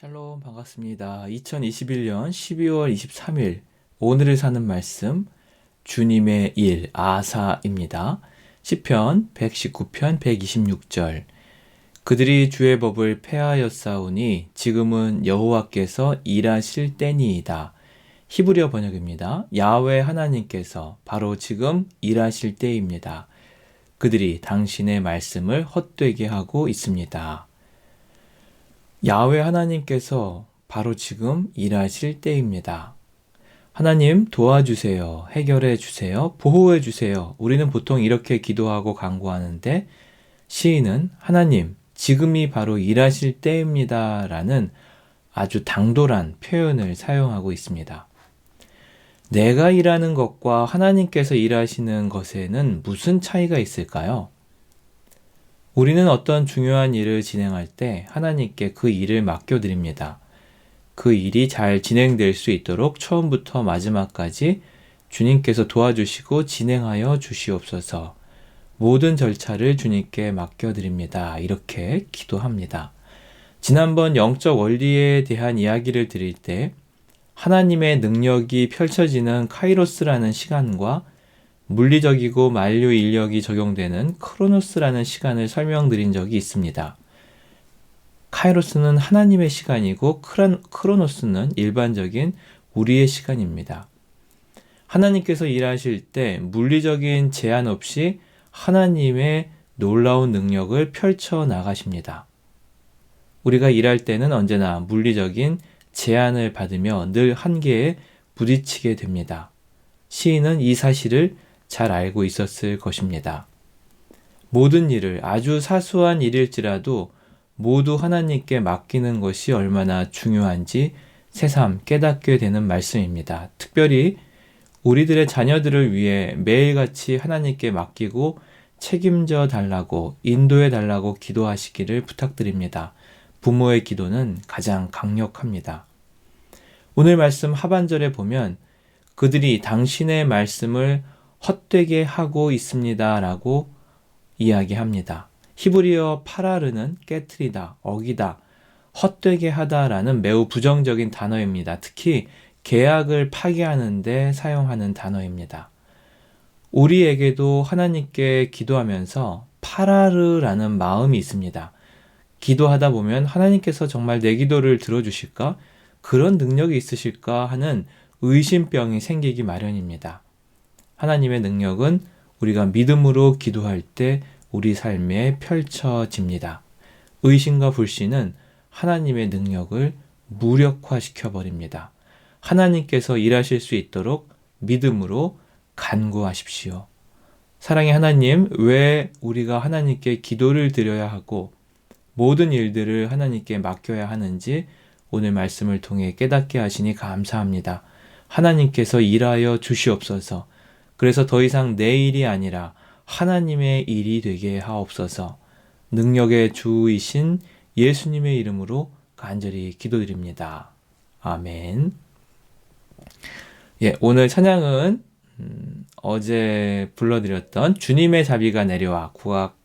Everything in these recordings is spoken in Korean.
샬롬 반갑습니다. 2021년 12월 23일 오늘을 사는 말씀 주님의 일 아사입니다. 시편 119편 126절 그들이 주의 법을 폐하였사오니 지금은 여호와께서 일하실 때니이다. 히브리어 번역입니다. 야외 하나님께서 바로 지금 일하실 때입니다. 그들이 당신의 말씀을 헛되게 하고 있습니다. 야외 하나님께서 바로 지금 일하실 때입니다. 하나님 도와주세요. 해결해 주세요. 보호해 주세요. 우리는 보통 이렇게 기도하고 간구하는데 시인은 하나님 지금이 바로 일하실 때입니다. 라는 아주 당돌한 표현을 사용하고 있습니다. 내가 일하는 것과 하나님께서 일하시는 것에는 무슨 차이가 있을까요? 우리는 어떤 중요한 일을 진행할 때 하나님께 그 일을 맡겨드립니다. 그 일이 잘 진행될 수 있도록 처음부터 마지막까지 주님께서 도와주시고 진행하여 주시옵소서. 모든 절차를 주님께 맡겨드립니다. 이렇게 기도합니다. 지난번 영적 원리에 대한 이야기를 드릴 때 하나님의 능력이 펼쳐지는 카이로스라는 시간과 물리적이고 만류 인력이 적용되는 크로노스라는 시간을 설명드린 적이 있습니다. 카이로스는 하나님의 시간이고 크로노스는 일반적인 우리의 시간입니다. 하나님께서 일하실 때 물리적인 제한 없이 하나님의 놀라운 능력을 펼쳐 나가십니다. 우리가 일할 때는 언제나 물리적인 제한을 받으며 늘 한계에 부딪히게 됩니다. 시인은 이 사실을 잘 알고 있었을 것입니다. 모든 일을 아주 사소한 일일지라도 모두 하나님께 맡기는 것이 얼마나 중요한지 새삼 깨닫게 되는 말씀입니다. 특별히 우리들의 자녀들을 위해 매일같이 하나님께 맡기고 책임져 달라고 인도해 달라고 기도하시기를 부탁드립니다. 부모의 기도는 가장 강력합니다. 오늘 말씀 하반절에 보면 그들이 당신의 말씀을 헛되게 하고 있습니다. 라고 이야기합니다. 히브리어 파라르는 깨트리다, 어기다, 헛되게 하다라는 매우 부정적인 단어입니다. 특히 계약을 파기하는데 사용하는 단어입니다. 우리에게도 하나님께 기도하면서 파라르라는 마음이 있습니다. 기도하다 보면 하나님께서 정말 내 기도를 들어주실까? 그런 능력이 있으실까 하는 의심병이 생기기 마련입니다. 하나님의 능력은 우리가 믿음으로 기도할 때 우리 삶에 펼쳐집니다. 의심과 불신은 하나님의 능력을 무력화시켜 버립니다. 하나님께서 일하실 수 있도록 믿음으로 간구하십시오. 사랑의 하나님, 왜 우리가 하나님께 기도를 드려야 하고 모든 일들을 하나님께 맡겨야 하는지 오늘 말씀을 통해 깨닫게 하시니 감사합니다. 하나님께서 일하여 주시옵소서. 그래서 더 이상 내 일이 아니라 하나님의 일이 되게 하옵소서. 능력의 주이신 예수님의 이름으로 간절히 기도드립니다. 아멘. 예, 오늘 찬양은 음, 어제 불러드렸던 주님의 자비가 내려와 국악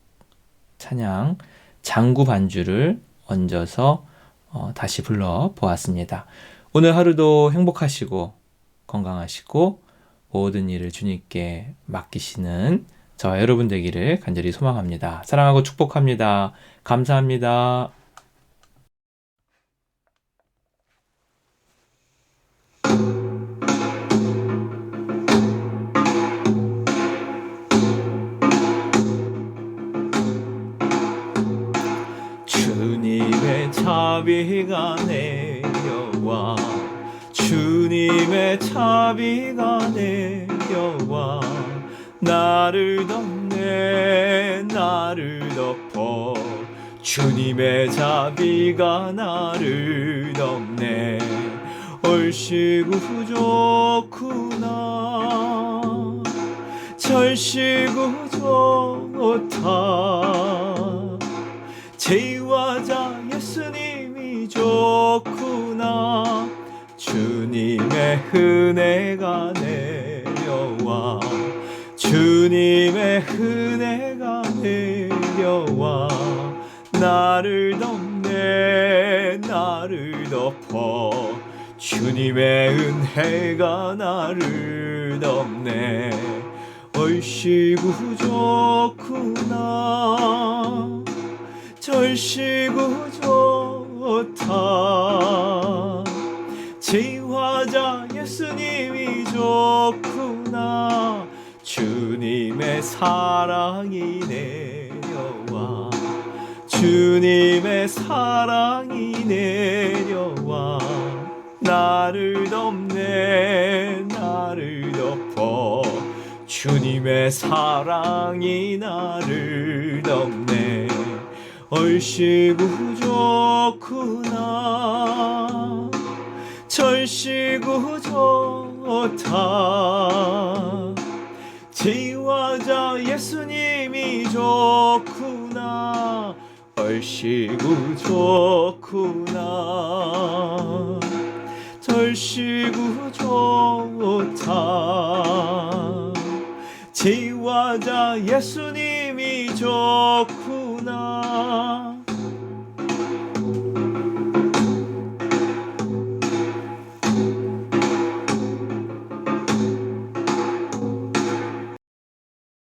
찬양 장구 반주를 얹어서 어, 다시 불러 보았습니다. 오늘 하루도 행복하시고 건강하시고 모든 일을 주님께 맡기시는 저와 여러분 되기를 간절히 소망합니다. 사랑하고 축복합니다. 감사합니다. 주님의 자비가 내려와 주님의 자비가 내려와 나를 덮네 나를 덮어. 주님의 자비가 나를 덮네. 얼씨구 좋구나. 절씨구 좋다 주님의 은혜가 내려와. 주님의 은혜가 내려와. 나를 덮네 나를 덮어. 주님의 은혜가 나를 덮네. 얼씨구 좋구나. 절씨구 좋다 사랑이 내려와. 주님의 사랑이 내려와. 나를 덮네 나를 덮어. 주님의 사랑이 나를 덮네. 얼씨 구 좋구나. 절씨 구 좋다 지화자 예수님이 좋구나. 얼씨구 좋구나. 절씨구 좋다. 지화자 예수님이 좋구나